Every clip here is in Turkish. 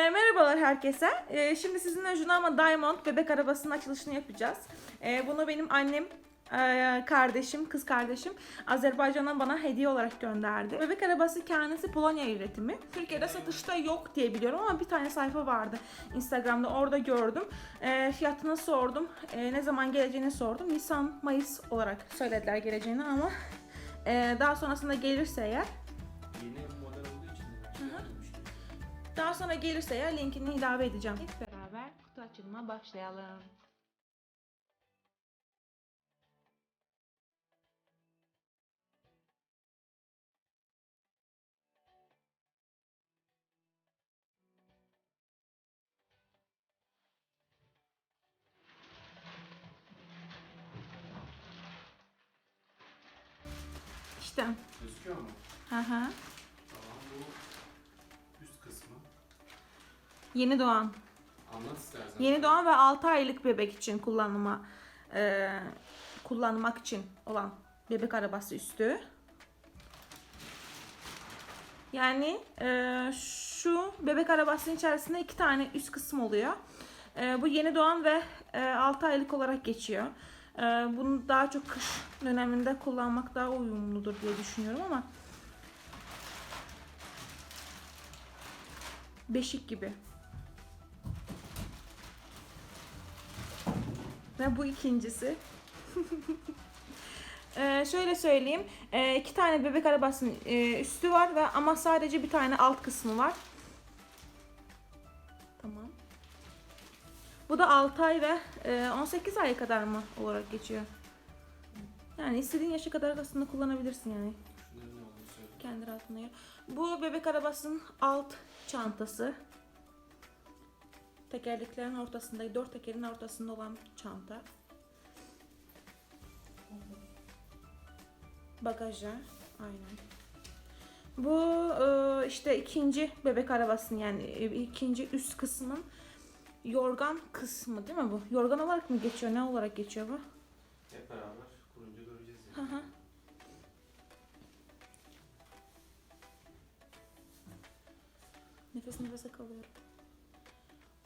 E, merhabalar herkese. E, şimdi sizinle Junama Diamond bebek arabasının açılışını yapacağız. E, bunu benim annem, e, kardeşim, kız kardeşim Azerbaycan'dan bana hediye olarak gönderdi. Bebek arabası kendisi Polonya üretimi. Türkiye'de satışta yok diye biliyorum ama bir tane sayfa vardı Instagram'da orada gördüm. Fiyatını sordum. Ne zaman geleceğini sordum. Nisan, Mayıs olarak söylediler geleceğini ama e, daha sonrasında gelirse eğer Daha sonra gelirse ya linkini ilave edeceğim. Hep beraber kutu açılma başlayalım. İşte. Gözüküyor mu? Hı hı. Yeni doğan. Anlat istersen. Yeni doğan ve 6 aylık bebek için kullanıma e, kullanmak için olan bebek arabası üstü. Yani e, şu bebek arabasının içerisinde iki tane üst kısım oluyor. E, bu yeni doğan ve e, 6 aylık olarak geçiyor. E, bunu daha çok kış döneminde kullanmak daha uyumludur diye düşünüyorum ama beşik gibi. Ve bu ikincisi. Ee, şöyle söyleyeyim. Ee, iki tane bebek arabasının e, üstü var ve ama sadece bir tane alt kısmı var. Tamam. Bu da 6 ay ve e, 18 aya kadar mı olarak geçiyor? Yani istediğin yaşa kadar aslında kullanabilirsin yani. Kendi rahatına göre. Bu bebek arabasının alt çantası. Tekerleklerin ortasında, dört tekerin ortasında olan çanta. Bagajı, aynen. Bu e, işte ikinci bebek arabasının yani e, ikinci üst kısmın yorgan kısmı değil mi bu? Yorgan olarak mı geçiyor? Ne olarak geçiyor bu? Hep beraber kurunca göreceğiz Hı yani. hı. Nefes nefese kalıyorum.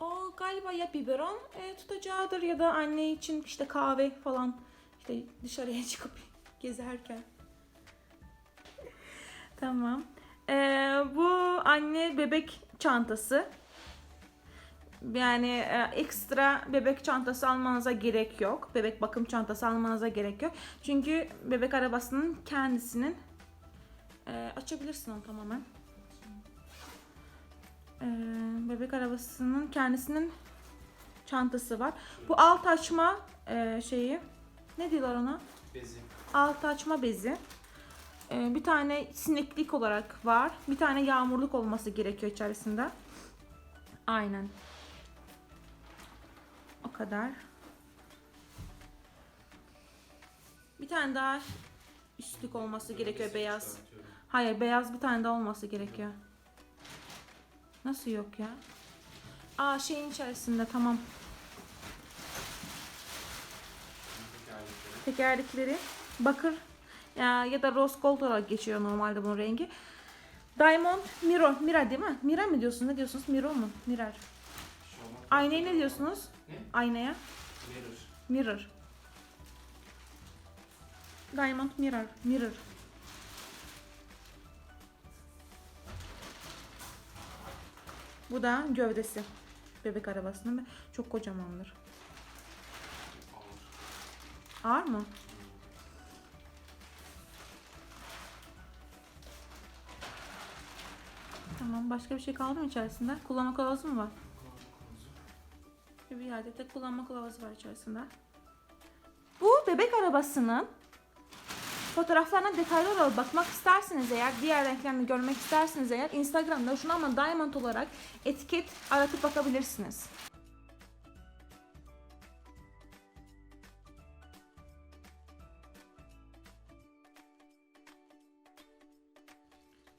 O galiba ya biberon e, tutacağıdır ya da anne için işte kahve falan işte dışarıya çıkıp gezerken. tamam. E, bu anne bebek çantası. Yani e, ekstra bebek çantası almanıza gerek yok. Bebek bakım çantası almanıza gerek yok. Çünkü bebek arabasının kendisinin e, açabilirsin onu tamamen. E, bebek arabasının kendisinin çantası var. Bu alt açma e, şeyi ne diyorlar ona? Bezi. Alt açma bezi. E, bir tane sineklik olarak var. Bir tane yağmurluk olması gerekiyor içerisinde. Aynen. O kadar. Bir tane daha üstlük olması gerekiyor beyaz. Hayır beyaz bir tane daha olması gerekiyor. Nasıl yok ya? Aa şeyin içerisinde tamam. Tekerlekleri. Bakır ya, ya da rose gold olarak geçiyor normalde bunun rengi. Diamond mirror. Mira değil mi? Mira mı diyorsunuz? Ne diyorsunuz? Mirror mu? Olmak Aynaya ne diyorsunuz? Ne? Aynaya. Mirror. Mirror. Diamond mirror. Mirror. Bu da gövdesi. Bebek arabasının çok kocamandır. Ağır mı? Tamam. Başka bir şey kaldı mı içerisinde? Kullanma kılavuzu mu var? Bir yerde tek kullanma kılavuzu var içerisinde. Bu bebek arabasının fotoğraflarına detaylı olarak bakmak isterseniz eğer, diğer renklerini görmek isterseniz eğer Instagram'da şunu ama Diamond olarak etiket aratıp bakabilirsiniz.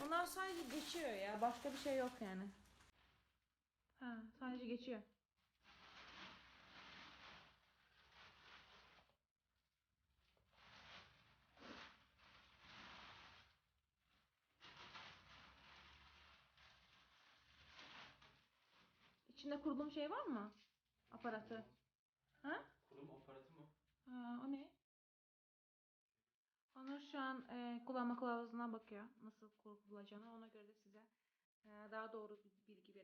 Onlar sadece geçiyor ya. Başka bir şey yok yani. Ha, sadece geçiyor. İçinde kurulum şey var mı? Aparatı. Ha? Kurum aparatı mı? Ha, o ne? Onur şu an e, kullanma kılavuzuna bakıyor. Nasıl kurulacağını. Ona göre de size e, daha doğru bir bilgi vermek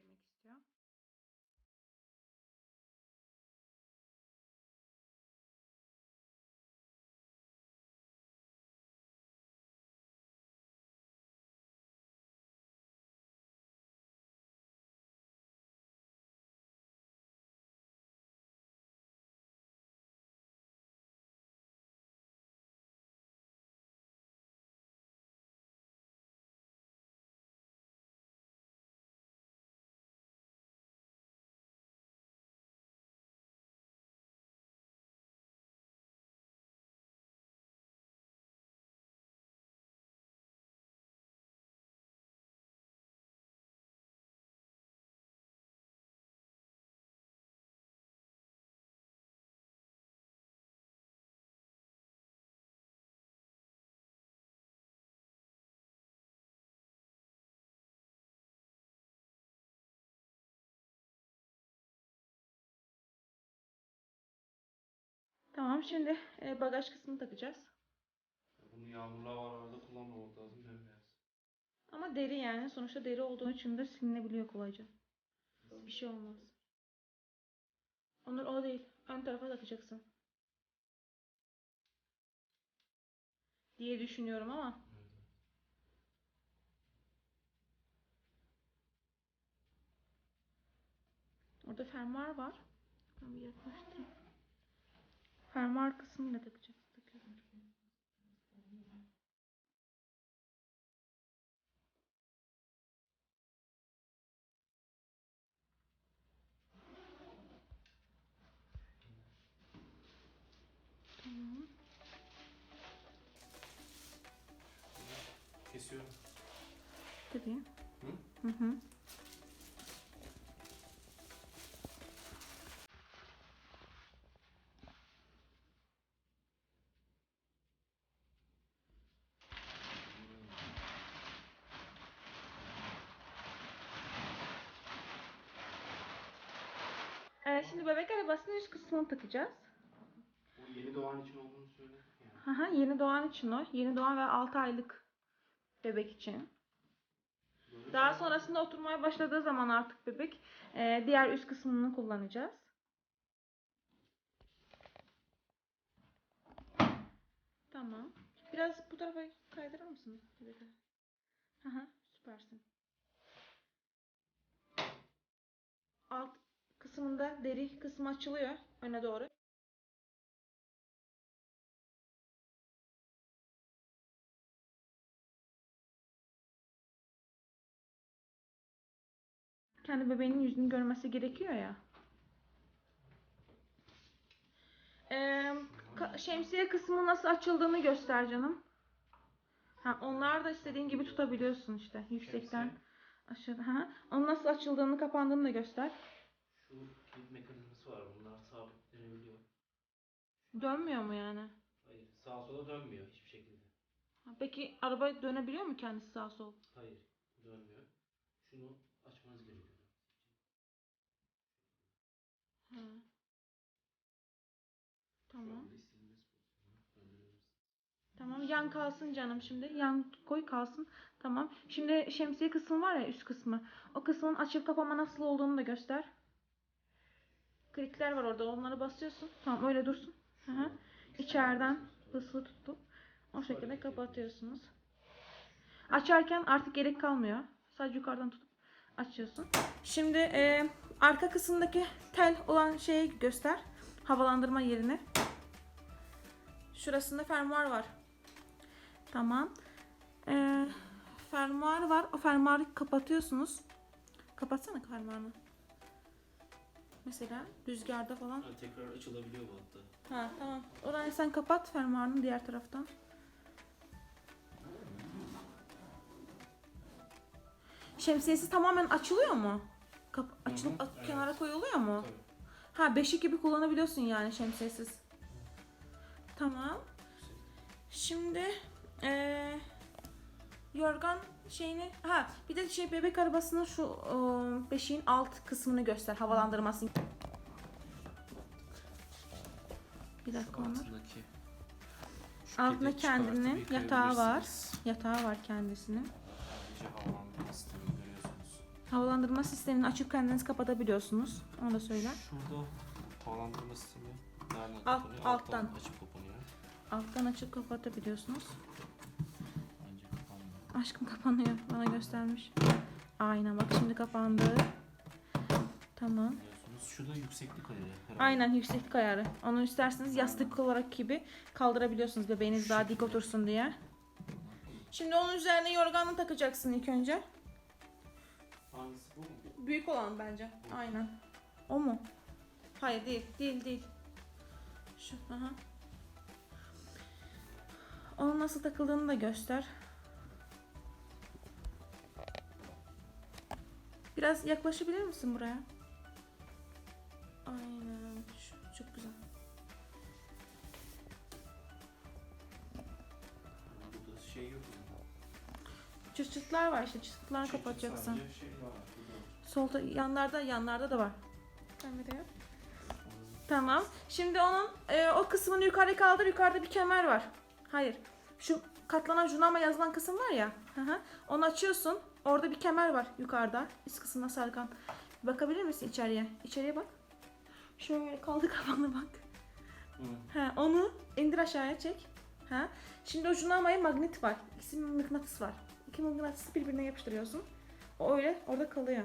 Tamam şimdi e, bagaj kısmını takacağız. Bunu yağmurlu havalarda kullanmamak lazım bembeyaz. Ama deri yani. Sonuçta deri olduğu için de silinebiliyor kolayca. Bir şey olmaz. Onur o değil. Ön tarafa takacaksın. Diye düşünüyorum ama. Orada fermuar var. Bir yaklaştırayım. Fermuar kısmını da takacağız. Takıyorum. Tamam. Kesiyorum. Tabii. Hı? Hı hı. Ee, şimdi bebek arabasının üst kısmını takacağız. Bu yeni doğan için olduğunu söyledik yani. Aha, yeni doğan için o. Yeni doğan ve 6 aylık bebek için. Böyle Daha şey- sonrasında oturmaya başladığı zaman artık bebek e, diğer üst kısmını kullanacağız. Tamam. Biraz bu tarafa kaydırır mısın? Aha, süpersin. Alt kısmında deri kısmı açılıyor öne doğru. kendi bebeğinin yüzünü görmesi gerekiyor ya. Ee, şemsiye kısmı nasıl açıldığını göster canım. Ha, onlar da istediğin gibi tutabiliyorsun işte yüksekten Şemsiye. aşağı. Ha, onun nasıl açıldığını kapandığını da göster. Şu kilit mekanizması var. Bunlar sabitlenebiliyor. Dönmüyor mu yani? Hayır. Sağa sola dönmüyor hiçbir şekilde. Ha, Peki araba dönebiliyor mu kendisi sağa sol? Hayır. Dönmüyor. Şunu açmanız gerekiyor. Ha. Şu Tamam. anda istediğiniz pozisyona döndürebilirsiniz. Tamam yan kalsın canım şimdi. Yan koy kalsın. Tamam. Şimdi şemsiye kısmı var ya üst kısmı. O kısmın açıp kapama nasıl olduğunu da göster. Klikler var orada. Onları basıyorsun. Tamam öyle dursun. Hı hı. İçeriden basılı tutup o şekilde kapatıyorsunuz. Açarken artık gerek kalmıyor. Sadece yukarıdan tutup açıyorsun. Şimdi e, arka kısımdaki tel olan şeyi göster. Havalandırma yerini. Şurasında fermuar var. Tamam. Ee, fermuar var. O fermuarı kapatıyorsunuz. Kapatsana fermuarını. Mesela rüzgarda falan. Ha, tekrar açılabiliyor bu hatta. Ha tamam. Orayı sen kapat fermuarını diğer taraftan. Şemsiyesi tamamen açılıyor mu? Kap açılıp hı, at- evet. kenara koyuluyor mu? Tabii. Ha beşik gibi kullanabiliyorsun yani şemsiyesiz. Tamam. Şimdi eee yorgan şeyini ha bir de şey bebek arabasının şu ıı, beşiğin alt kısmını göster havalandırmasını. Bir dakika Onur. Altındaki. Altında kendinin yatağı var. Yatağı var kendisinin. Ayrıca havalandırma sistemi görüyorsunuz. Havalandırma sistemini açıp kendiniz kapatabiliyorsunuz. Onu da söyle. Şurada havalandırma sistemi nereden Alt- kapanıyor? alttan. açıp kapanıyor. Alttan açıp kapatabiliyorsunuz. Aşkım kapanıyor. Bana göstermiş. Aynen bak şimdi kapandı. Tamam. Şu da yükseklik ayarı. herhalde. Aynen yükseklik ayarı. Onu isterseniz yastık olarak gibi kaldırabiliyorsunuz bebeğiniz daha dik otursun diye. Şimdi onun üzerine yorganını takacaksın ilk önce. Hangisi bu mu? Büyük olan bence. Aynen. O mu? Hayır değil. Değil değil. Şu. Aha. Onun nasıl takıldığını da göster. Biraz yaklaşabilir misin buraya? Aynen. Şu, çok güzel. Burada şey yok. mu? Çıt çıtlar var işte. Çünkü kapatacaksın. şey var. Solda yanlarda yanlarda da var. Yok. Tamam. Şimdi onun e, o kısmını yukarı kaldır. Yukarıda bir kemer var. Hayır. Şu katlanan junama yazılan kısım var ya. Hı hı. Onu açıyorsun. Orada bir kemer var yukarıda. Üst kısmına sarkan. Bakabilir misin içeriye? İçeriye bak. Şöyle kaldı kafanı bak. Hı. Ha, onu indir aşağıya çek. Ha. Şimdi o junamaya magnet var. İkisi mıknatıs var. İki mıknatısı birbirine yapıştırıyorsun. O öyle orada kalıyor.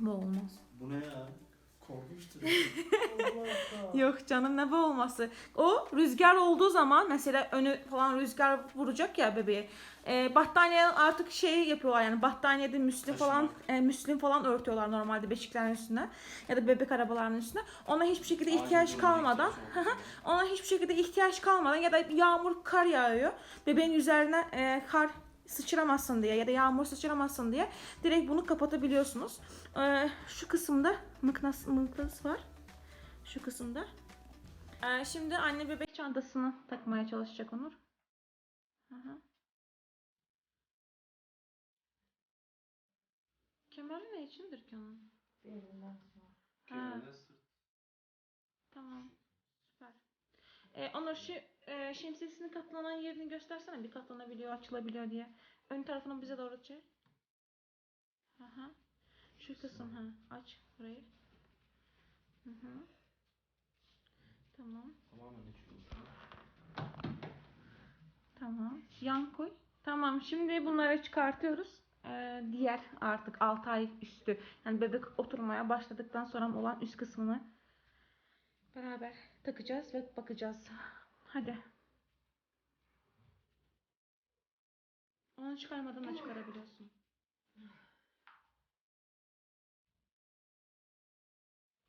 Bu olmaz. Bu ne ya? Korkunçtur. Yok canım ne bu olması. O rüzgar olduğu zaman mesela önü falan rüzgar vuracak ya bebeğe. E, battaniye artık şey yapıyorlar yani battaniyede müslim falan e, müslim falan örtüyorlar normalde beşiklerin üstüne ya da bebek arabalarının üstüne. Ona hiçbir şekilde ihtiyaç Aynı kalmadan ona hiçbir şekilde ihtiyaç kalmadan ya da yağmur kar yağıyor. Bebeğin üzerine e, kar sıçramasın diye ya da yağmur sıçramasın diye direkt bunu kapatabiliyorsunuz. E, şu kısımda mıknas, mıknatıs var. Şu kısımda. E, şimdi anne bebek çantasını takmaya çalışacak Onur. Hı hı. Kemeri ne içindir ki onun? Ha. Tamam. Süper. Ee, Onur şu e, şemsiyesinin katlanan yerini göstersene. Bir katlanabiliyor, açılabiliyor diye. Ön tarafını bize doğru çevir. Aha. Şu kısım ha. Aç burayı. Hı hı. Tamam. Açıyor. Tamam. Yan koy. Tamam. Şimdi bunları çıkartıyoruz. Ee, diğer artık 6 ay üstü. Yani bebek oturmaya başladıktan sonra olan üst kısmını beraber takacağız ve bakacağız. Hadi. Onu çıkarmadan da çıkarabiliyorsun.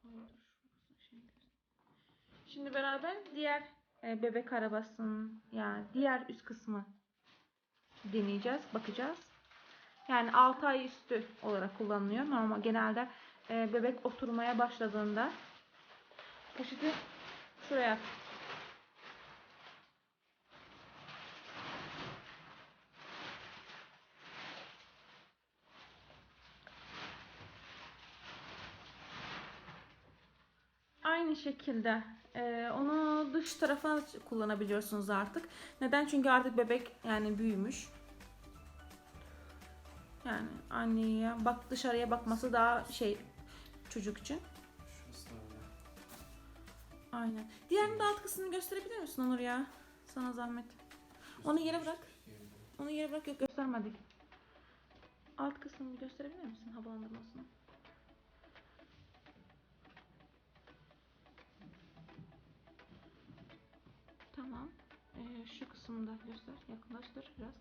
Ay, dur, şurası şey. Şimdi beraber diğer e, bebek arabasının yani diğer üst kısmı deneyeceğiz, bakacağız. Yani 6 ay üstü olarak kullanılıyor. Normal genelde e, bebek oturmaya başladığında poşeti şuraya Aynı şekilde e, onu dış tarafa kullanabiliyorsunuz artık. Neden? Çünkü artık bebek yani büyümüş. Yani anneye bak dışarıya bakması daha şey çocuk için. Aynen. Diğerinin de alt kısmını gösterebilir misin Onur ya? Sana zahmet. Onu yere bırak. Onu yere bırak yok göstermedik. Alt kısmını gösterebilir misin havalandırmasını? Tamam. Ee, şu kısmını da göster. Yakınlaştır biraz.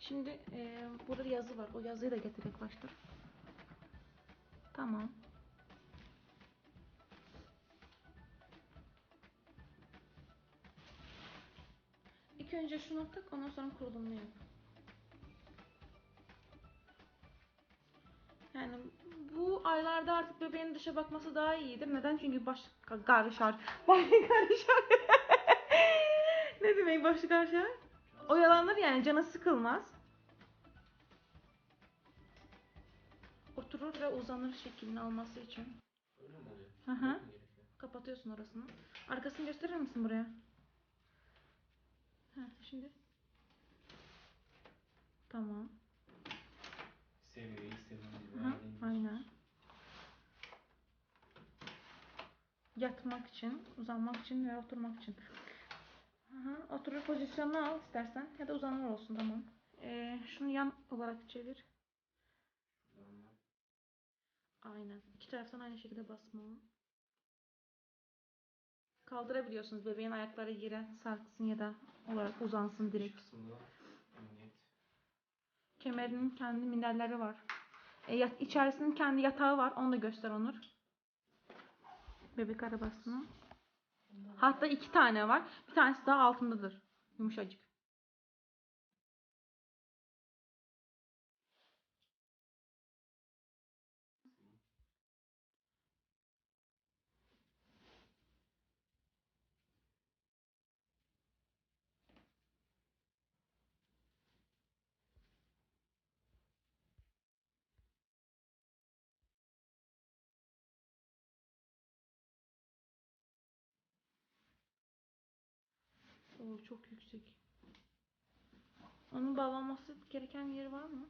Şimdi e, burada yazı var. O yazıyı da getir yaklaştır. Tamam. İlk önce şunu tak, ondan sonra kurulumunu yap. Aylarda artık bebeğin dışa bakması daha iyidir. Neden? Çünkü baş karışar. Baş karışar. ne demek başlık aşağı? Oyalanır yani canı sıkılmaz. Oturur ve uzanır şeklini alması için. Hı hı. Kapatıyorsun orasını. Arkasını gösterir misin buraya? Heh, şimdi. Tamam. Gibi Hı, ayarlayın. aynen. Yatmak için, uzanmak için ve oturmak için. Aha, oturur pozisyonunu al istersen ya da uzanır olsun tamam. Ee, şunu yan olarak çevir. Aynen. İki taraftan aynı şekilde basmalı. Kaldırabiliyorsunuz bebeğin ayakları yere sarksın ya da olarak uzansın direkt. Kemerinin kendi minderleri var. E, yat, içerisinin kendi yatağı var. Onu da göster Onur. Bebek arabasının. Hatta iki tane var. Bir tanesi daha altındadır. Yumuşacık. Çok yüksek. Onun bağlanması gereken yeri var mı?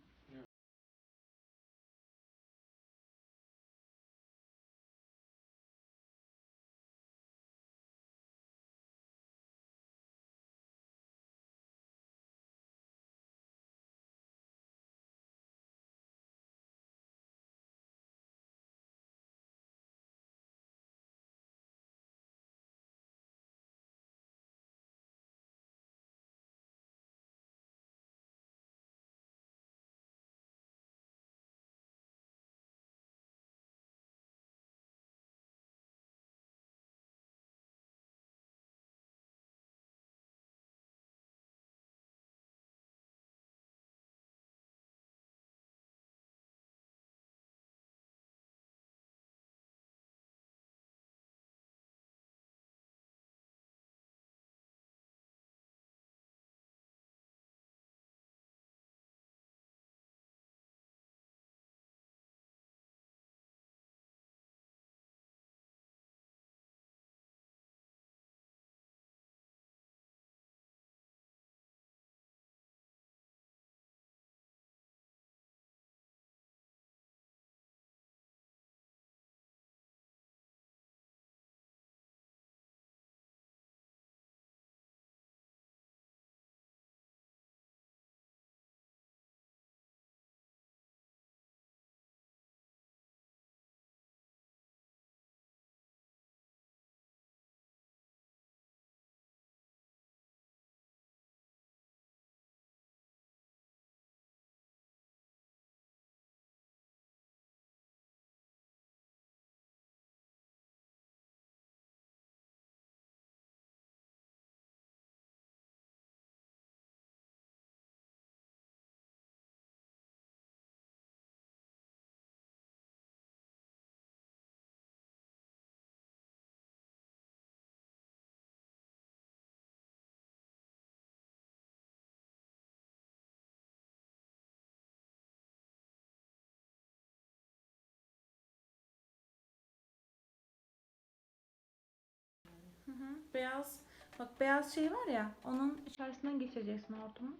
Hı. Beyaz. Bak beyaz şey var ya. Onun içerisinden geçireceksin hortumu.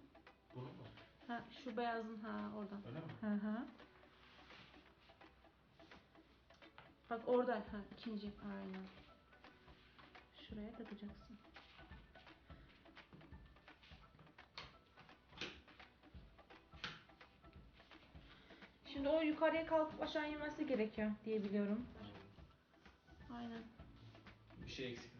Bunu mu? Ha şu beyazın ha oradan. Öyle mi? Hı hı. Bak orada ha ikinci aynen. Şuraya takacaksın. Şimdi o yukarıya kalkıp aşağı inmesi gerekiyor diye biliyorum. Aynen. Bir şey eksikmiş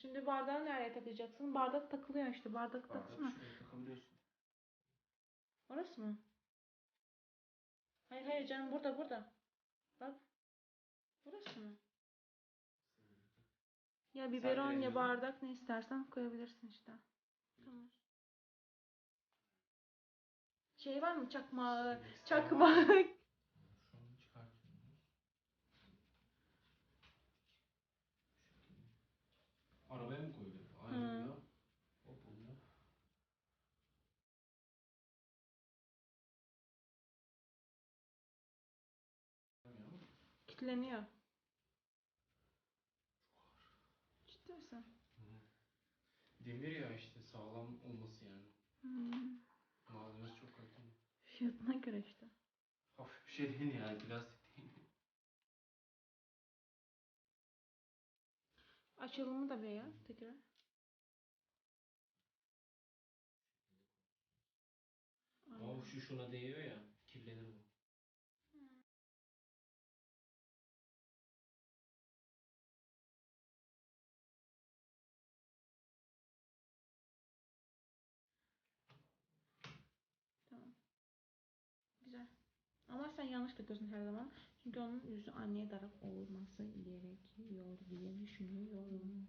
Şimdi bardağı nereye takacaksın? Bardak takılıyor işte. Bardak taksana. şuraya takabiliyorsun. Orası mı? Hayır hayır canım burada burada. Bak. Burası mı? Ya biberon ya bardak ne istersen koyabilirsin işte. Tamam. Şey var mı çakmağı? Sekiz Çakmak. Arabaya mı koyuyor? Aynen. Hop oluyor. Kitleniyor. Ciddi misin? Demir ya işte sağlam olması yani. Hmm. Malzemesi çok kaliteli. Fiyatına göre işte. Hafif bir şey değil yani plastik. Açılımı da ya tekrar. Ama şu şuna değiyor ya. Ama sen yanlış takıyorsun her zaman. Çünkü onun yüzü anneye darak olması gerekiyor diye düşünüyorum.